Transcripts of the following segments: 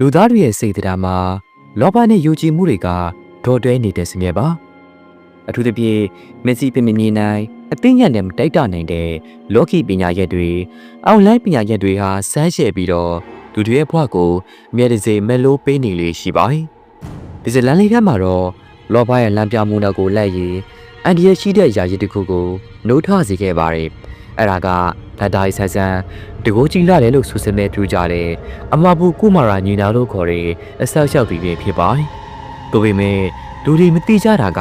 လူသားတွေရဲ့စိတ်တရားမှာလောဘနဲ့ယုံကြည်မှုတွေကဒေါ်တွဲနေတဲ့စမြဲပါအထူးသဖြင့်မက်ဆီပင်မမြင်နိုင်အသိဉာဏ်နဲ့မတိုက်တာနိုင်တဲ့လောကီပညာရက်တွေအောက်လိုင်းပညာရက်တွေဟာစမ်းရှယ်ပြီးတော့လူတွေရဲ့ဘဝကိုအမြဲတစေမက်လို့ပေးနေလေရှိပါတယ်ဒီဇလန်လေးထဲမှာတော့လောဘရဲ့လမ်းပြမှုနောက်ကိုလိုက်ရင်အန်ဒီရရှိတဲ့ယာယီတစ်ခုကိုနှိုးထစေခဲ့ပါတယ် အဲ့ဒါကဓာတ်တိုင်းဆန်းဆန်းတကိုးကြီးလာတယ်လို့ဆိုစမဲ့ပြကြတယ်အမဘူကုမာရာညီနာလို့ခေါ်တဲ့အဆောက်အအုံတွေပဲဖြစ်ပါတယ်ဒါပေမဲ့လူတွေမသိကြတာက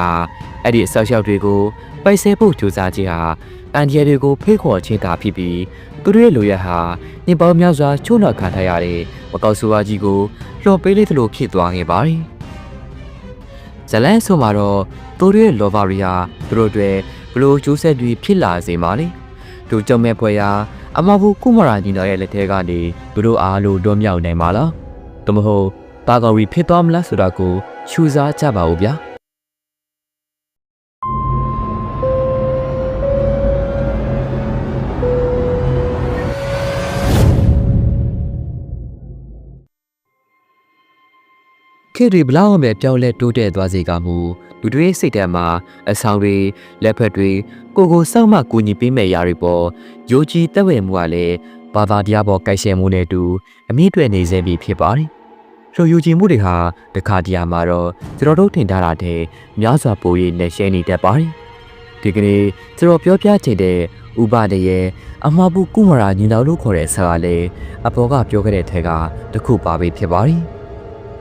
အဲ့ဒီအဆောက်အအုံတွေကိုပိုက်ဆဲဖို့ကြိုးစားခြင်းဟာအန်ဒီရတွေကိုဖိတ်ခေါ်ခြင်းသာဖြစ်ပြီးသူတို့ရဲ့လိုရဟာညင်ပေါင်းများစွာချိုးနှောက်ခံထားရတဲ့မကောက်ဆူဝါကြီးကိုလှော်ပေးလေးသလိုဖြစ်သွားခဲ့ပါတယ်ဇလန်ဆိုမှာတော့သူတို့ရဲ့လောဘရီဟာသူတို့အတွက်ဘလို့ကျိုးဆက်တွေဖြစ်လာစေပါလေ တို့ကြောင့်မဲ့ဖွယ်ရာအမဘူကုမာရာညီတော်ရဲ့လက်ထဲကနေသူတို့အားလို့တွန်းမြောက်နိုင်ပါလားတမဟုတ်တာဂော်ရီဖြစ်သွားမလားဆိုတာကိုရှူစားကြပါဦးဗျာ ခေတ်တွေဘလောက်မှပြောင်းလဲတိုးတက်သွားစေကမူလူတွေစိတ်ထဲမှာအဆောင်တွေလက်ဖက်တွေကိုကိုစောက်မှကူညီပေးမဲ့ຢာတွေပေါ်ယိုကြည်တက်ဝဲမှုကလည်းဘာသာတရားပေါ်ကိုက်ရှယ်မှုနဲ့အတူအမိတွေ့နေစေပြီဖြစ်ပါတယ်။ဆိုယိုကြည်မှုတွေဟာတခါတရံမှာတော့ကျွန်တော်တို့ထင်ထားတာတဲ့များစွာပိုရနဲ့ရှင်းနေတတ်ပါတယ်။ဒီကနေ့ကျွန်တော်ပြောပြချင်တဲ့ဥပဒေရဲ့အမှားဘူးကုမရာညီတော်လို့ခေါ်တဲ့ဆရာလေးအပေါ်ကပြောခဲ့တဲ့ထဲကတစ်ခုပါပဲဖြစ်ပါတယ်။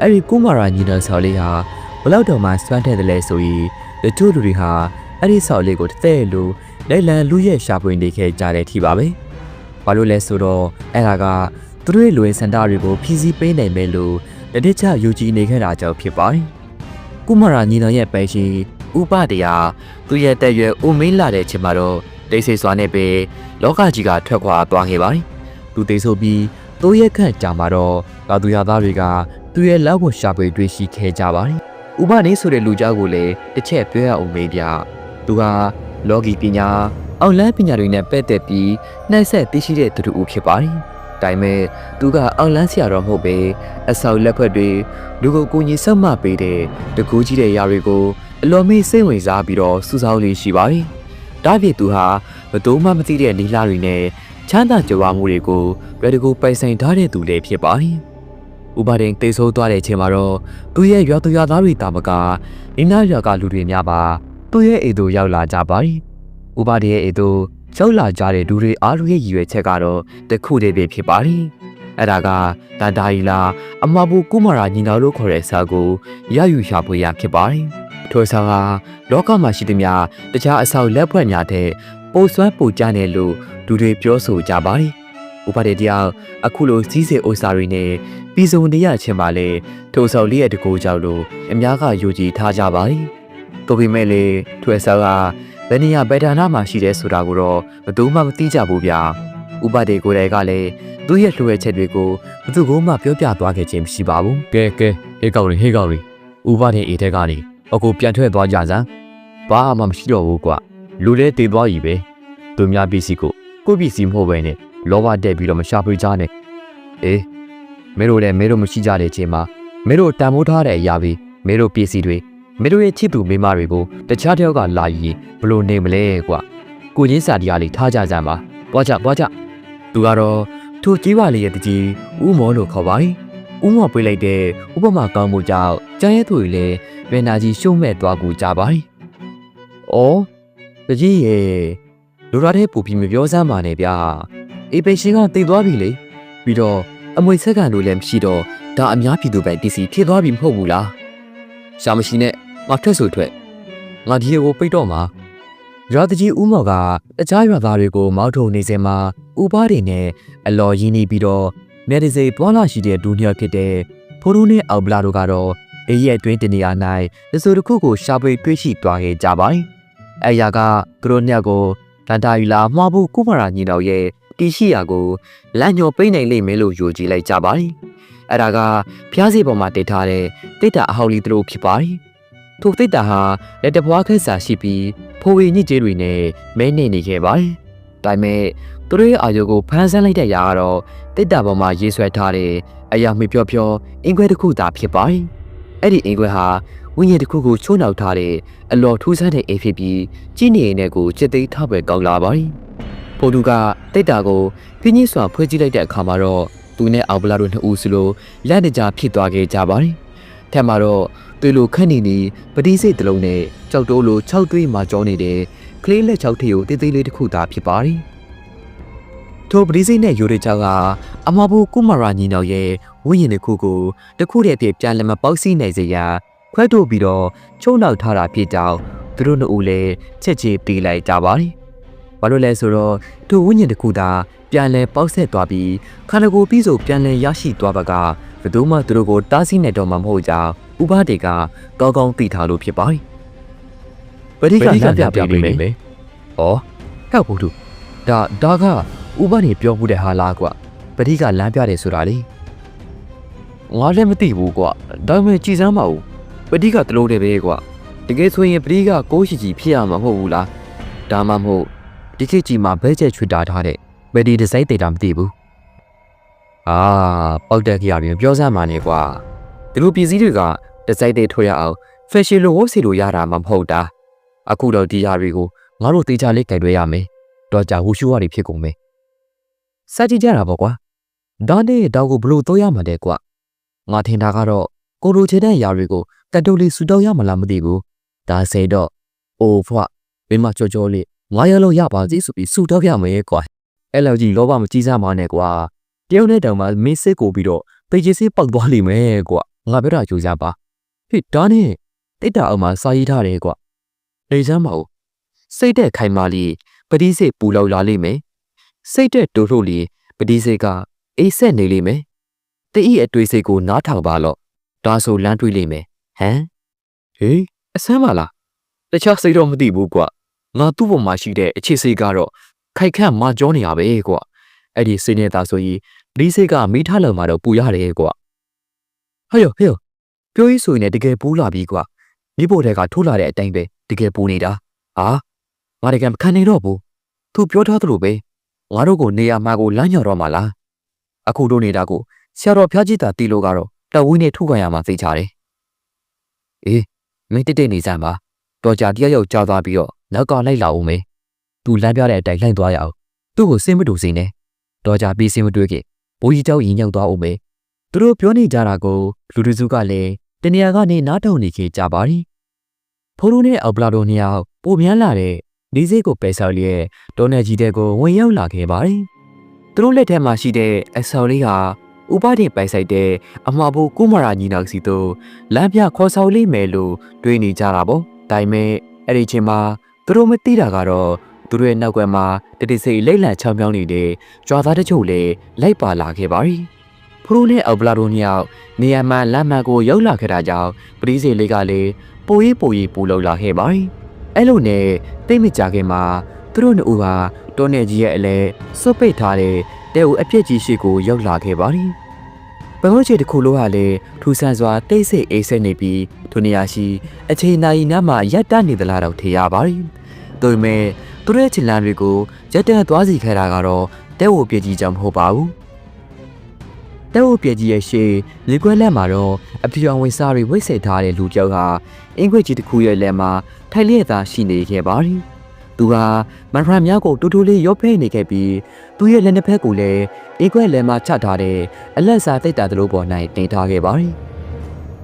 အဲ့ဒီကုမာရာညီတော်ဆော်လေးဟာဘလောက်တော့မှစွမ်းတဲ့တယ်လဲဆိုရင်တချို့လူတွေဟာအဲ့ဒီဆော်လေးကိုတစ်သက်လို့လက်လံလူရဲ့ရှာဖွေနေခဲ့ကြတဲ့အထိပါပဲ။ဘာလို့လဲဆိုတော့အဲ့ဒါကသူတို့ရဲ့လူရဲ့စန္ဒတွေကိုဖြည့်ဆည်းပေးနိုင်မယ်လို့တတိချယူကြည်နေခဲ့တာကြောင့်ဖြစ်ပါတယ်။ကုမာရာညီတော်ရဲ့ပဲရှိဥပတရားသူရဲ့တက်ရွယ်ဦးမင်းလာတဲ့ချိန်မှာတော့တိတ်ဆိတ်စွာနဲ့ပဲလောကကြီးကထွက်ခွာသွားခဲ့ပါတယ်။သူသိဆိုပြီးတိုးရက်ခန့်ကြာမှာတော့ကာသူရသားတွေက သူရဲ့လက်ကိုရှာဖွေတွေ့ရှိခဲ့ကြပါတယ်။ဥပနေဆိုတဲ့လူကြောက်ကိုလည်းတစ်ချက်ပြောရအောင်မေးပြ။သူဟာလောကီပညာအောက်လန်းပညာတွေနဲ့ပဲ့သက်ပြီးနှိုက်ဆက်သိရှိတဲ့သူတူဦးဖြစ်ပါတယ်။ဒါပေမဲ့သူကအောက်လန်းဆရာတော်မဟုတ်ပဲအဆောက်လက်ခွက်တွေလူကိုကိုကြီးဆက်မှပေးတဲ့တကူးကြီးတဲ့ຢာတွေကိုအလွန်မေးစိတ်ဝင်စားပြီးတော့စူးစောင်းလေးရှိပါတယ်။ဒါ့ပြင်သူဟာဘသူမှမသိတဲ့နီလာတွေနဲ့ချမ်းသာကြွားမှုတွေကိုဘယ်တကူပိုင်ဆိုင်ထားတဲ့သူလည်းဖြစ်ပါတယ်။ ဥပဒေတေဆိုးသွားတဲ့အချိန်မှာတော့သူရဲ့ရွာသူရွာသားတွေတာမကနိနာရွာကလူတွေများပါသူ့ရဲ့အိမ်သို့ရောက်လာကြပါ၏ဥပဒေရဲ့အိမ်သို့ရောက်လာကြတဲ့လူတွေအားလုံးရဲ့ရည်ရွယ်ချက်ကတော့တခုတည်းပဲဖြစ်ပါ၏အဲ့ဒါကတန်တာရီလာအမဘူကုမာရာညီတော်လို့ခေါ်တဲ့စာကိုရယူရှာဖွေရဖြစ်ပါ၏ထိုစာကလောကမှာရှိသမျှတခြားအဆောက်လက်ဖွဲ့များတဲ့ပိုစွမ်းပိုကြတဲ့လို့လူတွေပြောဆိုကြပါ၏ဥပဒေတရားအခုလိုစီးစိမ်ဥစ္စာတွေနဲ့ ပြည်စုံနေရချင်းပါလေထိုဆောက်လေးရဲ့တကူကြောက်လို့အများကယူကြည်ထားကြပါ යි ။တို့ပေမဲ့လေထွဲဆောက်ကဘယ်နေရာဘယ်ဌာနမှာရှိတယ်ဆိုတာကိုတော့ဘယ်သူမှမသိကြဘူးဗျာ။ဥပဒေကိုယ်တိုင်ကလည်းသူ့ရဲ့လှုပ်ရချက်တွေကိုဘယ်သူမှပြောပြသွားခဲ့ခြင်းမရှိပါဘူး။ကဲကဲဟေးကောက်ရီဟေးကောက်ရီဥပဒေအေးတဲ့ကနေအခုပြန်ထွက်သွားကြစမ်း။ဘာမှမရှိတော့ဘူးကွာ။လူလဲတည်သွားပြီပဲ။သူများပစ္စည်းကိုကိုယ့်ပစ္စည်းမဟုတ်ပဲနဲ့လောဘတက်ပြီးတော့မရှာဖွေကြနဲ့။အေး မင်းတို့လည်းမင်းတို့မရှိကြတဲ့အချိန်မှာမင်းတို့တန်ဖိုးထားတဲ့အရာတွေမင်းတို့ပစ္စည်းတွေမင်းတို့ရဲ့ချစ်သူမိန်းမတွေကိုတခြားတယောက်ကလာရင်ဘလို့နေမလဲကွာကိုချင်းစာတရားလေးထားကြကြမှာပွားကြပွားကြသူကတော့ထိုကြီးပါလေးရဲ့တကြီးဥမောလို့ခေါ်ပါ යි ဥမောပေးလိုက်တဲ့ဥပမာကောင်းမှုကြောင့်ကျန်ရဲ့သူတွေလည်းဗေနာကြီးရှုံးမဲ့သွားကူကြပါ යි အော်တကြီးရဲ့လူရတဲ့ပူပြီးမပြောစမ်းပါနဲ့ဗျာအေးပေရှင်ကတည်သွားပြီလေပြီးတော့ အမွေဆက်ကန်လို့လည်းမရှိတော့ဒါအများပြည်သူပဲတစီဖြစ်သွားပြီမဟုတ်ဘူးလားရှာမရှိနဲ့ငါထွက်ဆိုထွက်ငါဒီရေကိုပိတ်တော့မှာရွာတကြီးဦးမော်ကတခြားရွာသားတွေကိုမောက်ထုံနေစင်မှာဥပဒေနဲ့အလော်ရင်းနေပြီးတော့နေတစေပွာလာရှိတဲ့ဒူညော့ဖြစ်တဲ့ဖိုးရူးနဲ့အောက်ဘလာတို့ကတော့အေးရဲ့အတွင်းတနေရာ၌တစိုးတစ်ခုကိုရှာဖွေတွေ့ရှိသွားခဲ့ကြပါ යි အဲရကသူတို့ညကိုတန်တာယူလာမှားဖို့ကုမရာညီတော်ရဲ့ တည်ရှိရာကိုလမ်းညွှန်ပေးနိုင်လိမ့်မယ်လို့ယုံကြည်လိုက်ကြပါတယ်။အဲဒါကဖျားစီပေါ်မှာတည်ထားတဲ့တိတ္တာအဟောင်းလီတို့ဖြစ်ပါတယ်။ထိုတိတ္တာဟာလက်တပွားခဲစာရှိပြီးဖိုဝေညစ်ကြေးတွေနဲ့မဲနေနေခဲ့ပါတယ်။ဒါပေမဲ့သူတို့ရဲ့အာရုံကိုဖန်ဆန်းလိုက်တဲ့ຢာကတော့တိတ္တာပေါ်မှာရေးဆွဲထားတဲ့အရာမိပြော့ပြော့အင်ခွဲတစ်ခုသာဖြစ်ပါတယ်။အဲ့ဒီအင်ခွဲဟာဝိညာဉ်တစ်ခုကိုချိုးနှောက်ထားတဲ့အလော်ထူးဆန်းတဲ့အိမ်ဖြစ်ပြီးကြီးနေရင်လည်းကိုစိတ်သိမ်းထပဲကောင်းလာပါတယ်။ ဖိုတူကတစ်တာကိုပြင်းကြီးစွာဖွေးကြည့်လိုက်တဲ့အခါမှာတော့သူနဲ့အောင်ဗလာတို့နှစ်ဦးစလုံးလက်တကြဖြစ်သွားခဲ့ကြပါတယ်။ထက်မှာတော့သူလိုခန့်နေနေပတိစိတ်တစ်လုံးနဲ့ကြောက်တိုးလို၆တွေးမှကြောနေတဲ့ကလေးလက်ချောက်ထီကိုတေးသေးလေးတစ်ခုသာဖြစ်ပါတယ်။ထိုပတိစိတ်နဲ့ယူရချောက်ကအမဘူကုမာရာညီနောင်ရဲ့ဝိညာဉ်တစ်ခုကိုတစ်ခုတည်းအဖြစ်ပြန်လည်မပေါက်စီးနိုင်စေရာခွဲထုတ်ပြီးတော့ချုံနောက်ထားတာဖြစ်ကြောင်းသူတို့နှစ်ဦးလည်းချက်ချေပေးလိုက်ကြပါတယ်။ ဘာလို့လဲဆိုတော့ထိုဝိညာဉ်တစ်ခုသာပြန်လည်ပေါက်ဆက်သွားပြီးခန္ဓာကိုယ်ပြီးဆိုပြန်လည်ရရှိသွားပါကဘယ်သူမှသူတို့ကိုတားဆီးနိုင်တော့မှာမဟုတ်ကြောင်းဥပဒေကကောင်းကောင်းသိထားလို့ဖြစ်ပါတယ်။ပရိကလမ်းပြပေးလိမ့်မယ်။ဩဟဲ့ဘူးသူဒါဒါကဥပဒေပြောမှုတဲ့ဟာလားကွပရိကလမ်းပြတယ်ဆိုတာလေငါလည်းမသိဘူးကွဒါပေမဲ့ကြည်စမ်းပါဦးပရိကတလို့တယ်ပဲကွတကယ်ဆိုရင်ပရိကကိုးရှိကြီးဖြစ်ရမှာမဟုတ်ဘူးလားဒါမှမဟုတ် ဒီခေတ်ကြီးမှာဘဲကျဲချွေတာထားတဲ့ဘယ်ဒီဒီဇိုင်းတေတာမသိဘူးအာပေါက်တက်ကြရပြီပြောစမ်းပါနဲ့ကွာဒီလိုပြည်စည်းတွေကဒီဇိုင်းတေထွေရအောင်ဖက်ရှင်လိုဝတ်စီလိုရတာမှမဟုတ်တာအခုတော့ဒီຢာတွေကိုငါတို့တေချာလေးကြိုက်ရွေးရမယ်တော့ကြာဟူရှူရတွေဖြစ်ကုန်မယ်စကြည့်ကြတာပေါ့ကွာဒါနဲ့တောက်ကိုဘလို့တော့ရမှာတဲ့ကွာငါထင်တာကတော့ကိုလိုချေတဲ့ຢာတွေကိုတတ်တုတ်လေးဆူတော့ရမလားမသိဘူးဒါစေတော့အိုဖွာမင်းမကြောကြောလေး ငါရလို့ရပါစီဆိုပြီးဆူတော့ရမယ်ကွာအဲ့လောက်ကြီးလောဘမကြီးစားပါနဲ့ကွာတယောက်နဲ့တောင်မှမင်းစစ်ကိုပြီးတော့တေချေစေးပေါက်သွားလိမ့်မယ်ကွာငါပြောတာကြိုးစားပါဟေ့ဒါနဲ့တိတ်တာအောင်မှာစာရေးထားတယ်ကွာနေစမ်းပါဦးစိတ်တဲ့ခိုင်မာလေးပတိစိတ်ပူလောက်လာလိမ့်မယ်စိတ်တဲ့တိုးထို့လေးပတိစိတ်ကအေးဆက်နေလိမ့်မယ်တဤအတွေ့စိတ်ကိုနားထောင်ပါလော့ဒါဆိုလမ်းတွေးလိမ့်မယ်ဟမ်ဟေးအဆမ်းပါလားတခြားစိတ်တော့မသိဘူးကွာ ငါသူ့ပေါ်မှာရှိတဲ့အခြေစိတ်ကတော့ခိုက်ခန့်မကြောနေရပဲကွာအဲ့ဒီစိတ်နေတာဆိုရင်ပတိစိတ်ကမိထားလောက်မှာတော့ပူရတယ်ကွာဟေ့ဟေ့ပြောရေးဆိုရင်လည်းတကယ်ပူလာပြီကွာမိဖို့တဲ့ကထိုးလာတဲ့အတိုင်းပဲတကယ်ပူနေတာဟာငါတကယ်မခံနိုင်တော့ဘူးသူပြောထားသလိုပဲငါတို့ကိုနေရာမှာကိုလမ်းညော်တော့မှာလားအခုတို့နေတာကိုဆရာတော်ဖျားကြီးတာတီလို့ကတော့တဝင်းနဲ့ထုတ်ခံရမှာသိချတယ်အေးမင်းတိတ်တိတ်နေစမ်းပါတော်ကြတယောက်ယောက်ကြားသွားပြီးတော့ နောက်ကလိုက်လာဦးမေသူလမ်းပြတဲ့အတိုင်းလိုက်သွားရအောင်သူ့ကိုစင်မတူစိနေတော်ကြပြီးစင်မတွေ့ခင်ဘိုးကြီးเจ้าရင်ရောက်သွားဦးမေသူတို့ပြောနေကြတာကိုလူတစုကလည်းတနေရာကနေနားထောင်နေခဲ့ကြပါရီဖိုးတို့နဲ့အောက်ပလာတို့နှစ်ယောက်ပိုမြန်းလာတဲ့ဒီစိတ်ကိုပယ်ဆောက်လျက်တောနယ်ကြီးတဲ့ကိုဝင်ရောက်လာခဲ့ပါတယ်။သူတို့လက်ထက်မှာရှိတဲ့အဆော်လေးဟာဥပဒေပိုင်ဆိုင်တဲ့အမှားဖို့ကုမရာညီနောင်စီတို့လမ်းပြခေါ်ဆောင်လိမ့်မယ်လို့တွေးနေကြတာပေါ့။ဒါပေမဲ့အဲ့ဒီချိန်မှာ သူတို့မသိတာကတော့သူတို့ရဲ့နောက်ကွယ်မှာတတိစိတ်လိမ့်လန့်ချောင်းပြောင်းနေတဲ့ကြွားသားတချို့လည်းလိုက်ပါလာခဲ့ပါရီ။ဖရိုးနဲ့အော်ဘလာတို့ညောက်နေရာမှလမ်းမှန်ကိုရောက်လာခဲ့တာကြောင့်ပရိစေလေးကလည်းပိုရေးပိုရေးပူလောက်လာခဲ့ပါရီ။အဲ့လိုနဲ့တိတ်မကြခင်မှာသူတို့နှစ်ဦးဟာတောနယ်ကြီးရဲ့အလဲစွတ်ပိတ်ထားတဲ့တဲဦးအပြစ်ကြီးရှိကိုရောက်လာခဲ့ပါသ ည်။ပင်ဝချေတစ်ခုလုံးဟာလည်းထူဆန်းစွာတိတ်ဆိတ်အေးဆက်နေပြီးထိုနေရာရှိအချိန်နာရီနားမှာရပ်တန့်နေသလားတော့ထေရပါသည်။ဒါပေမဲ့သူတို့ရဲ့ခြေလမ်းတွေကိုရပ်တန့်သွားစီခဲ့တာကတော့တဲဝပြည့်ကြီးကြောင့်မဟုတ်ပါဘူး။တဲဝပြည့်ကြီးရဲ့ရှေ့လေခွဲလက်မှာတော့အပြောင်ဝင်စားတွေဝိတ်ဆယ်ထားတဲ့လူကြောက်ကအင်္ဂွေကြီးတစ်ခုရဲ့လက်မှာထိုင်လျက်သာရှိနေခဲ့ပါသည်။ သူဟာမန်ဖရန်များကိုတူတူလေးရော့ဖဲနေခဲ့ပြီးသူရဲ့လက်နှစ်ဖက်ကိုလည်းအေကွက်လယ်မှာချထားတဲ့အလက်စာတိတ်တာတလို့ပေါ်၌တင်ထားခဲ့ပါရီ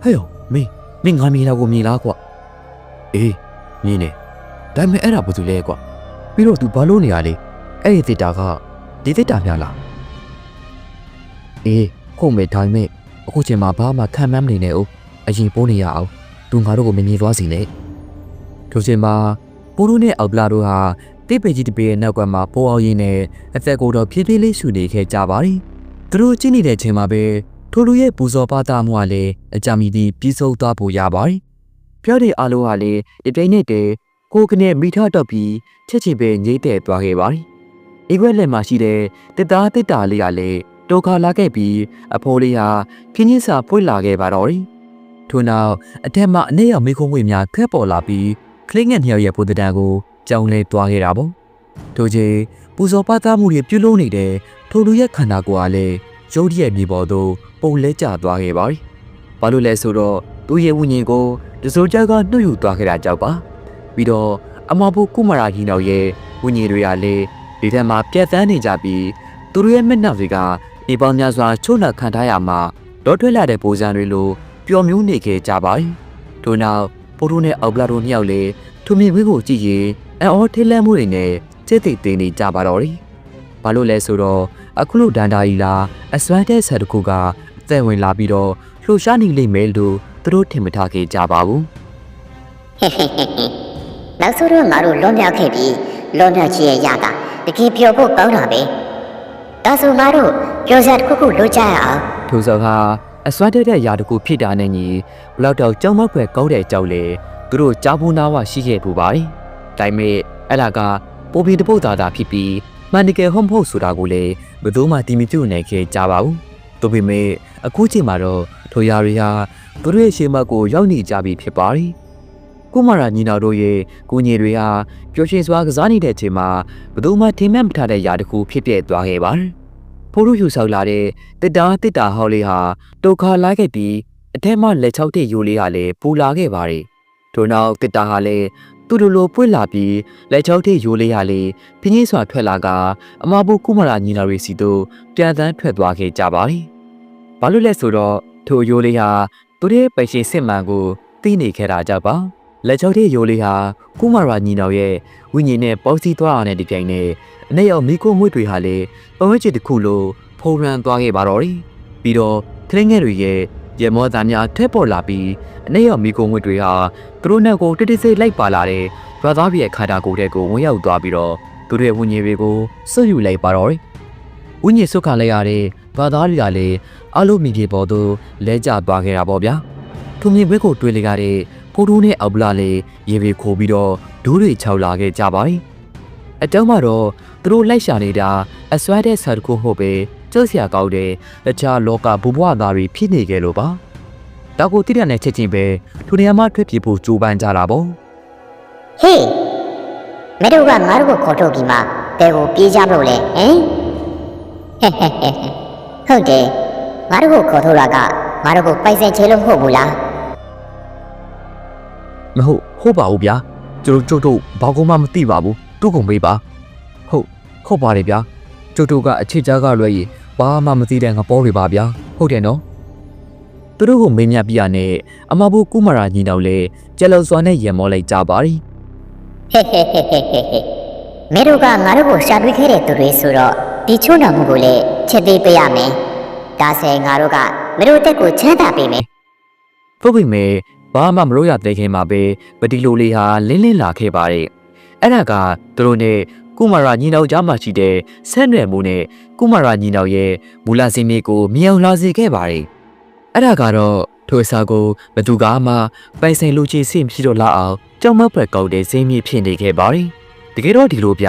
ဟဲ့ယောမင်းမင်းငါမြင်တော့ကိုမြင်လားကွာအေးမြင်နေဒါပေမဲ့အဲ့ဒါဘာသူလဲကွာပြီးတော့ तू ဘာလို့နေရလဲအဲ့ဒီတိတ်တာကဒီတိတ်တာများလားအေးဟုတ်မယ်ဒါပေမဲ့အခုချိန်မှာဘာမှခံမမ်းမနေနဲ့ဦးအရင်ပိုးနေရအောင် तू ငါတို့ကိုမမြင်သွားစီနဲ့ထိုချိန်မှာ ပိုးတို့နဲ့အောက်ပလာတို့ဟာတိပေကြီးတပေရဲ့နောက်ကမှာပိုးအောင်ရင်းနဲ့အသက်ကိုတော့ဖြည်းဖြည်းလေးရှူနေခဲ့ကြပါသည်သူတို့ကြည့်နေတဲ့ချိန်မှာပဲထိုလူရဲ့ပူဇော်ပါတာမှုကလည်းအကြမီတီပြီးဆုံးသွားဖို့ရပါသည်ပြောတဲ့အားလုံးကလည်းဒီပြိုင်နဲ့တည်းကိုကနေမိထတော့ပြီးချက်ချင်ပဲငိမ့်တဲ့သွားခဲ့ပါသည်အိခွက်လက်မှာရှိတဲ့တစ်သားတစ်တာလေးကလည်းတိုခါလာခဲ့ပြီးအဖိုးလေးဟာခင်းချင်းစာဖွင့်လာခဲ့ပါတော့တယ်ထို့နောက်အထက်မှအနေရောက်မိခုံးဝေများခက်ပေါ်လာပြီး ကလင်းငယ်နှစ်ယောက်ရဲ့ပုံတံကိုကြောင်းလဲသွားခဲ့တာပေါ့ထို့ချိန်ပပူဇော်ပသမှုတွေပြုလုပ်နေတဲ့ထိုလူရဲ့ခန္ဓာကိုယ်ကလည်းရုတ်တရက်မြေပေါ်သို့ပုံလဲကျသွားခဲ့ပါပြီ။ဘာလို့လဲဆိုတော့သူ့ရဲ့ဝိညာဉ်ကိုတစိုးကြကနှုတ်ယူသွားခဲ့တာကြောက်ပါ။ပြီးတော့အမဘုကုမရာကြီးတော်ရဲ့ဝိညာဉ်တွေကလည်းဒီထက်မှပြတ်သန်းနေကြပြီးသူတို့ရဲ့မျက်နှာတွေကဒီပေါင်းများစွာချို့နှက်ခံထားရမှာတော့ထွက်လာတဲ့ပုံစံတွေလိုပျော်မြူးနေခဲ့ကြပါ යි ။ထို့နောက် ပိုတိုနဲ့အောက်ပလာတို့နှစ်ယောက်လည်းသူမြင်ဝင်းကိုကြည့်ရင်အအော်ထိလန့်မှုတွေနဲ့စိတ်သိသိနေကြပါတော့တယ်။ဘာလို့လဲဆိုတော့အခုလိုဒန်တာကြီးလားအစွမ်းတဲ့ဆက်တစ်ခုကအသက်ဝင်လာပြီးတော့လှူရှားနေလိမ့်မယ်လို့သူတို့ထင်မထားခဲ့ကြပါဘူးနောက်ဆုံးတော့ငါတို့လွန်မြောက်ခဲ့ပြီးလွန်မြောက်ချင်ရရတာတကယ်ပျော်ဖို့ကောင်းတာပဲဒါဆိုငါတို့ပျော်စရာတစ်ခုခုလုပ်ကြရအောင်။ထို့ဆိုဟာ အစွမ်းတဲ့တဲ့ຢာတစ်ခုဖြစ်တာနဲ့ညီဘလောက်တော့ကြောင်မောက်ဖွယ်ကောင်းတဲ့ကြောက်လေသူတို့ကြားဖို့နာဝရှိခဲ့ပူပါတယ်။ဒါပေမဲ့အဲ့လာကပိုပီတပုတ်သားသာဖြစ်ပြီးမန်နီကယ်ဟုတ်မဟုတ်ဆိုတာကိုလည်းဘယ်သူမှတီမီပြုတ်နိုင်ခဲ့ကြပါဘူး။ဒါပေမဲ့အခုချိန်မှာတော့ထိုຢာတွေဟာသူတို့ရဲ့ရှေ့မကိုရောက်နေကြပြီဖြစ်ပါတယ်။ကုမာရာညီနောင်တို့ရဲ့ကိုညီတွေဟာပျော်ရွှင်စွာကစားနေတဲ့အချိန်မှာဘယ်သူမှထင်မှတ်မထားတဲ့ຢာတစ်ခုဖြစ်ပြသွားခဲ့ပါတယ်။ ဖိုးတို့ယူဆောက်လာတဲ့တစ်တာတစ်တာဟောက်လေးဟာတုတ်ခါလာခဲ့ပြီးအထက်မှလက်ချောက်တဲ့ယိုလေးကလည်းပူလာခဲ့ပါတယ်။ထို့နောက်တစ်တာဟာလည်းသူ့လိုလိုပွင့်လာပြီးလက်ချောက်တဲ့ယိုလေးကလည်းပြင်းကြီးစွာထွက်လာကအမဘုကုမရာညီနာရီစီတို့ပြန်တန်းထွက်သွားခဲ့ကြပါတယ်။ဘာလို့လဲဆိုတော့ထိုယိုလေးဟာသူတို့ရဲ့ပရှင်စစ်မှန်ကိုသိနေခဲ့တာကြောင့်ပါ။ လက်ချောက်တဲ့ယိုလေးဟာကုမရာညီနောင်ရဲ့ဝိညာဉ်နဲ့ပေါစီသွားအောင်တဲ့ဒီပြိုင်နဲ့အနေရောက်မိခိုးမွေးတွေဟာလည်းပဝဲချစ်တစ်ခုလိုဖုံရန်သွားခဲ့ပါတော့တယ်။ပြီးတော့ခရင်းငယ်တွေရဲ့ရေမောသားများထက်ပေါ်လာပြီးအနေရောက်မိခိုးမွေးတွေဟာသူတို့နဲ့ကိုတိတိစိတ်လိုက်ပါလာတဲ့ရွာသားပြရဲ့ခါတာကိုတဲ့ကိုဝင်ရောက်သွားပြီးတော့သူတို့ရဲ့ဝိညာဉ်တွေကိုစွတ်ယူလိုက်ပါတော့တယ်။ဝိညာဉ်ဆုတ်ခါလိုက်ရတဲ့ရွာသားတွေကလည်းအလုံးမိပြေပေါ်သို့လဲကျသွားခဲ့တာပေါ့ဗျာ။သူမြင်ဘက်ကိုတွေ့လိုက်ရတဲ့ ဖိုးတိုးနဲ့အောက်ပလာလေးရေပေခိုးပြီးတော့ဒူးတွေခြောက်လာခဲ့ကြပါ යි ။အတောင်းမှာတော့သူတို့လိုက်ရှာနေတာအစွမ်းတဲ့ဆာတခုဟုတ်ပဲကျုပ်ဆရာကောက်တဲ့တခြားလောကဘူဘဝသားတွေဖြစ်နေကြလို့ပါ။တောက်ကိုတိရနဲ့ချက်ချင်းပဲထိုနေရာမှာထွက်ပြေးဖို့ကြိုးပမ်းကြတာပေါ့ဟေးမတို့ကငါတို့ကိုခေါ်ထုတ်ပြီးမှဘယ်ကိုပြေးကြမလို့လဲဟင်ဟဲ့ဟဲ့ဟဲ့ဟုတ်တယ်ငါတို့ကိုခေါ်ထုတ်လာကငါတို့ကိုပိုက်ဆင်ချေလို့မဟုတ်ဘူးလား။ မဟုတ်ဟုတ်ပါဘူးဗျာ။ကျုပ်တို့ကျုပ်တို့ဘာကုမှမသိပါဘူး။တူကုန်ပေးပါ။ဟုတ်ဟုတ်ပါတယ်ဗျာ။ကျုပ်တို့ကအချစ်ကြားကလွဲရင်ဘာမှမသိတဲ့ငပေါ်တွေပါဗျာ။ဟုတ်တယ်နော်။သူတို့ကိုမေးမြတ်ပြရနဲ့အမဘုကုမရာညီတော်လေကျက်လောစွာနဲ့ရင်မောလိုက်ကြပါ යි ဟဲ့ဟဲ့ဟဲ့ဟဲ့ဟဲ့ဟဲ့မတို့ကငါတို့ကိုရှာတွေ့ခဲ့တဲ့သူတွေဆိုတော့ဒီချုံတော်မှုကိုလည်းချက်သေးပေးရမယ်ဒါဆယ်ငါတို့ကမတို့တက်ကိုချမ်းသာပေးမယ်။ဖို့ပိမေ ဘာမှမလို့ရတဲ့ခင်မှာပဲပတိလိုလေးဟာလင်းလင်းလာခဲ့ပါတယ်။အဲ့ဒါကသူတို့နဲ့ကုမာရာညီနောင်ကြားမှာရှိတဲ့ဆက်နွယ်မှုနဲ့ကုမာရာညီနောင်ရဲ့မူလစင်းမျိုးကိုမြောင်လာစေခဲ့ပါတယ်။အဲ့ဒါကတော့ထိုအစာကိုဘသူကမှပိုင်ဆိုင်လူကြီးစိမရှိတော့လောက်အောင်ကြောက်မက်ဖွယ်ကောက်တဲ့စင်းမျိုးဖြစ်နေခဲ့ပါတယ်။တကယ်တော့ဒီလိုပြ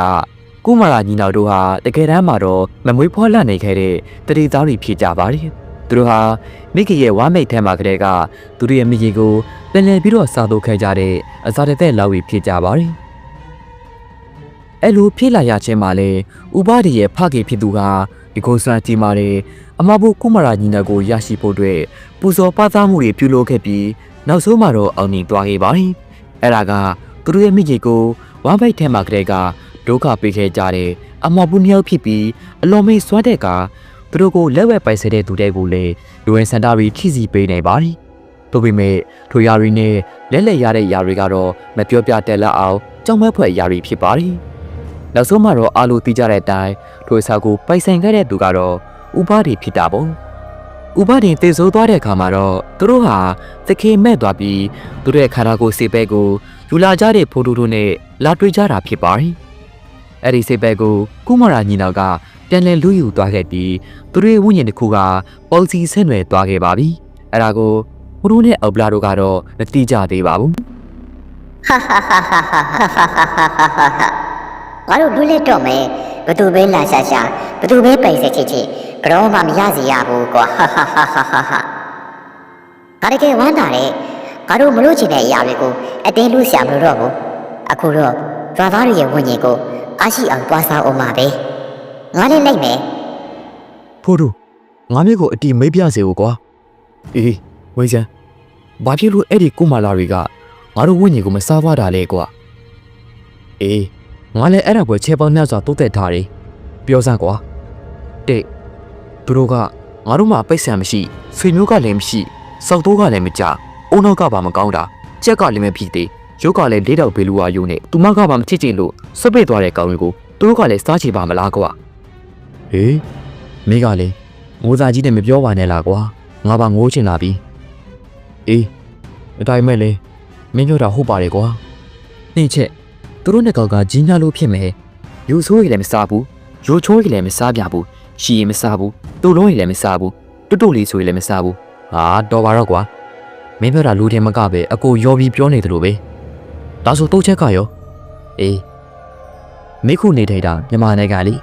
ကုမာရာညီနောင်တို့ဟာတကယ်တမ်းမှာတော့မမွေးဖွားလန့်နေခဲ့တဲ့တတိသားတွေဖြစ်ကြပါတယ်။ သူတို့ဟာမိခင်ရဲ့ဝမ်းမိတ်ထဲမှာကလေးကသူတို့ရဲ့မိခင်ကိုပြန်လည်ပြီးတော့စားတော့ခဲ့ကြတဲ့အစာတသက်လောက်ပြီးဖြစ်ကြပါတယ်။အဲ့လိုဖြစ်လာရခြင်းမှာလေဥပဒေရဲ့ဖခင်ဖြစ်သူဟာဒီကိုစံတီမာတွေအမဘုကုမာရာညီနောင်ကိုရရှိဖို့အတွက်ပူဇော်ပသမှုတွေပြုလုပ်ခဲ့ပြီးနောက်ဆုံးမှာတော့အောင်မြင်သွားခဲ့ပါတယ်။အဲ့ဒါကသူတို့ရဲ့မိခင်ကိုဝမ်းမိတ်ထဲမှာကလေးကဒုက္ခပေးခဲ့ကြတဲ့အမဘုနှစ်ယောက်ဖြစ်ပြီးအလွန်မေးစွမ်းတဲ့က သူတို့ကိုလက်ဝဲပိုက်ဆဲတဲ့သူတွေကိုလည်းလူဝင်စန္ဒရီထိစီပေးနေပါတယ်။တို့ပေမဲ့ထိုယာရီနဲ့လက်လက်ရတဲ့ယာရီကတော့မပြောပြတက်လက်အောင်ကြောင်မက်ဖွဲ့ယာရီဖြစ်ပါတယ်။နောက်ဆုံးမှာတော့အာလိုတီးကြတဲ့အတိုင်းထိုအစာကိုပိုက်ဆိုင်ခဲ့တဲ့သူကတော့ဥပဒေဖြစ်တာပေါ့။ဥပဒေတည်ဆိုးသွားတဲ့အခါမှာတော့သူတို့ဟာသခင်မဲ့သွားပြီးသူတို့ရဲ့ခန္ဓာကိုယ်စေပဲကိုယူလာကြတဲ့ဖိုးတိုတို့နဲ့လာတွေ့ကြတာဖြစ်ပါတယ်။အဲ့ဒီစေပဲကိုကုမရာညီနောက်က ပြန်လည်လူယူသွားခဲ့ပြီးသူတို့ဝိညာဉ်တစ်ခုကပုံစီဆင့်ွယ်သွားခဲ့ပါပြီ။အဲဒါကိုဟိုတို့နဲ့အော်ဘလာတို့ကတော့မတိကြသေးပါဘူး။ဟာဟာဟာဟာဟာဟာဟာငါတို့လူလက်တော့မယ်ဘသူပဲလာရှာရှာဘသူပဲပိုင်စေချစ်ချစ်ဘရောမှမရစီရဘူးကွာဟာဟာဟာဟာဟာငါတကယ်ဝမ်းသာတယ်ငါတို့မလို့ချင်တဲ့အရာတွေကိုအတင်းလူဆရာမလို့တော့ဘူးအခုတော့သွားသားရဲ့ဝိညာဉ်ကိုအားရှိအောင်သွားစားအောင်ပါပဲ။ ငါလည်းလိုက်မယ်ဖိုးတို့ငါမျိုးကိုအတီမေးပြစေဦးကွာအေးဝေးစမ်းဘာဖြစ်လို့အဲ့ဒီကုမာလာတွေကငါတို့ဝိညာဉ်ကိုမစားပါတာလဲကွာအေးငါလည်းအဲ့ဒါပွဲချေပေါင်းနှက်စွာတိုးတက်ထားတယ်ပြောစမ်းကွာတဲ့သူတို့ကငါတို့မှပိတ်ဆံမရှိဆွေမျိုးကလည်းမရှိစောက်တိုးကလည်းမကြအုံနောက်ကပါမကောင်းတာကြက်ကလည်းမဖြစ်သေးရုပ်ကလည်းလေးတော့ဘေလူဝါယုံနဲ့သူမကပါမချစ်ချင်လို့ဆွတ်ပိတ်သွားတဲ့ကောင်တွေကိုသူတို့ကလည်းစားချေပါမလားကွာ ဟေးမိကလည်းငိုစားကြီးနဲ့မပြောပါနဲ့လားကွာငါပါငိုးချင်လာပြီအေးအတိုင်းမဲ့လေမင်းပြောတာဟုတ်ပါတယ်ကွာနှင်းချက်သူတို့နှစ်ကောက်ကကြီးညာလို့ဖြစ်မယ်ယူဆိုးရည်လည်းမစားဘူးရိုချိုးရည်လည်းမစားပြဘူးရှီရည်မစားဘူးတူလုံးရည်လည်းမစားဘူးတွတ်တွတ်လေးဆိုရည်လည်းမစားဘူးဟာတော်ပါတော့ကွာမင်းပြောတာလူတယ်မကပဲအကိုရောပြီးပြောနေတယ်လို့ပဲဒါဆိုတော့ချက်ကရောအေးမိခုနေထိုင်တာမြန်မာနိုင်ငံလी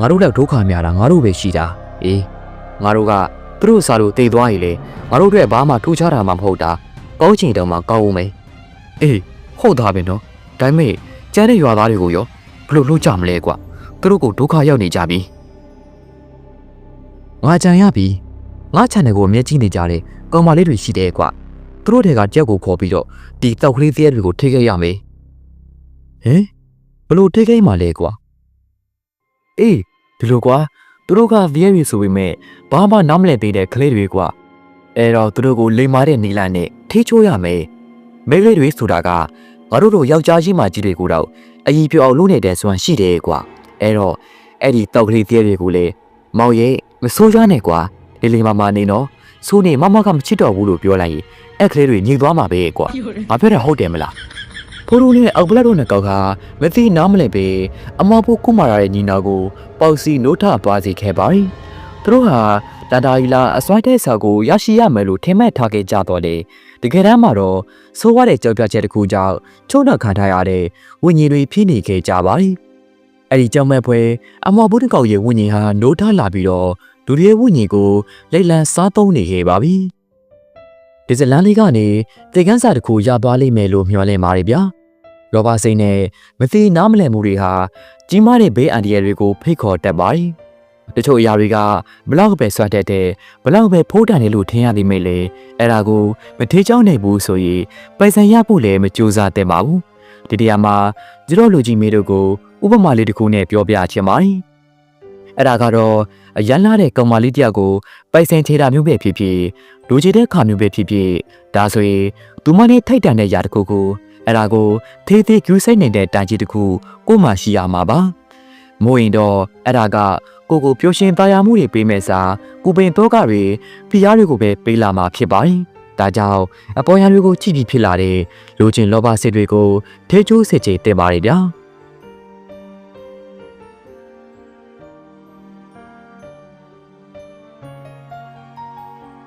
ငါတို့လည်းဒုက္ခများတာငါတို့ပဲရှိတာအေးငါတို့ကသူတို့စားလို့တည်သွားရင်လေငါတို့အတွက်ဘာမှထူးခြားတာမှမဟုတ်တာကောင်းချင်တော့မှကောင်းဦးမယ်အေးဟုတ်သားပဲနော်ဒါပေမဲ့ကျန်တဲ့ရွာသားတွေကိုရောဘယ်လိုလုပ်ကြမလဲကွာသူတို့ကိုဒုက္ခရောက်နေကြပြီငါကြံရပြီငါ channel ကိုအမြဲကြည့်နေကြတယ်ကောင်မလေးတွေရှိတယ်ကွာသူတို့တွေကကြက်ကိုခေါ်ပြီးတော့ဒီတောက်ကလေးသေးတွေကိုထိခဲ့ရမယ်ဟင်ဘယ်လိုထိခဲ့မှလဲကွာ အေးဒီလိုကွာသူတို့က theory ဆိုပေမဲ့ဘာမှနားမလည်သေးတဲ့ကလေးတွေကွာအဲ့တော့သူတို့ကိုလိမ်မာတဲ့နီလန်နဲ့ထိချိုးရမယ်မိန်းကလေးတွေဆိုတာကငါတို့တို့ယောက်ျားကြီးမှကြီးတွေကိုတော့အကြီးပြောအောင်လုပ်နေတဲ့စွမ်းရှိတယ်ကွာအဲ့တော့အဲ့ဒီတောက်ကလေး theory ကိုလေမောင်ရဲ့မဆိုးရွားနဲ့ကွာလေးလေးမမနေနော်ဆိုးနေမမကမချစ်တော့ဘူးလို့ပြောလိုက်ရင်အဲ့ကလေးတွေညင်သွားမှာပဲကွာငါပြောတာဟုတ်တယ်မလား ဖိုးတို့နဲ့အောက်ပလက်တို့နဲ့ကောက်ကမသိနားမလဲပဲအမဖို့ကုမာရရဲ့ညီနာကိုပေါစီနိုးထသွားစေခဲ့ပါ၏သူတို့ဟာတန်တာကြီးလာအစွိုင်းတဲ့ဆောက်ကိုရရှိရမယ်လို့ထင်မှတ်ထားခဲ့ကြတော့လေတကယ်တမ်းမှာတော့ဆိုးရတဲ့ကြောက်ပြချက်တစ်ခုကြောင့်ချုံနှက်ခံထားရတဲ့ဝိညာဉ်တွေဖြစ်နေခဲ့ကြပါ၏အဲ့ဒီကြောင့်မဲ့ဖွဲအမဘုဒ္ဓကောက်ရဲ့ဝိညာဉ်ဟာနိုးထလာပြီးတော့ဒူရဲဝိညာဉ်ကိုလိတ်လန်စားသုံးနေခဲ့ပါပြီဒီဇလန်လေးကနေတေကန်းစာတစ်ခုရသွားလိမ့်မယ်လို့မျှော်လင့်ပါတယ်ဗျာ ရောဘာစိန်နဲ့မသိနားမလည်မှုတွေဟာကြီးမားတဲ့ဘေးအန္တရာယ်တွေကိုဖိတ်ခေါ်တတ်ပါတယ်တချို့အရာတွေကဘလောက်ပဲဆွတ်တတ်တဲ့ဘလောက်ပဲဖိုးတန်တယ်လို့ထင်ရသည်မိလေအဲ့ဒါကိုမထေးချောင်းနိုင်ဘူးဆိုရင်ပိုင်ဆိုင်ရဖို့လည်းမကြိုးစားသင့်ပါဘူးဒီတရားမှာကျတော့လူကြီးမေတို့ကိုဥပမာလေးတစ်ခုနဲ့ပြောပြချင်ပါတယ်အဲ့ဒါကတော့အရန်လာတဲ့ကောင်မလေးတယောက်ကိုပိုင်ဆိုင်ချေတာမျိုးပဲဖြစ်ဖြစ်လူကြီးတဲ့ခါမျိုးပဲဖြစ်ဖြစ်ဒါဆိုရင်သူမနဲ့ထိုက်တန်တဲ့ຢာတစ်ခုကို အဲ့ဒါကိုသေးသေးကျူးစိတ်နေတဲ့တန်ကြီးတစ်ခုကိုမှရှိရမှာပါမို့ရင်တော့အဲ့ဒါကကိုကိုပျော်ရွှင်သားရမှုတွေပေးမဲ့စားကိုပင်တော့ကတွေဖိရားတွေကိုပဲပေးလာမှာဖြစ်ပါတယ်ဒါကြောင့်အပေါ်ရန်တွေကိုကြည့်ပြီးဖြစ်လာတဲ့လူချင်းလောဘစိတ်တွေကိုထေချိုးစစ်ချေတင်ပါတယ်ဗျာ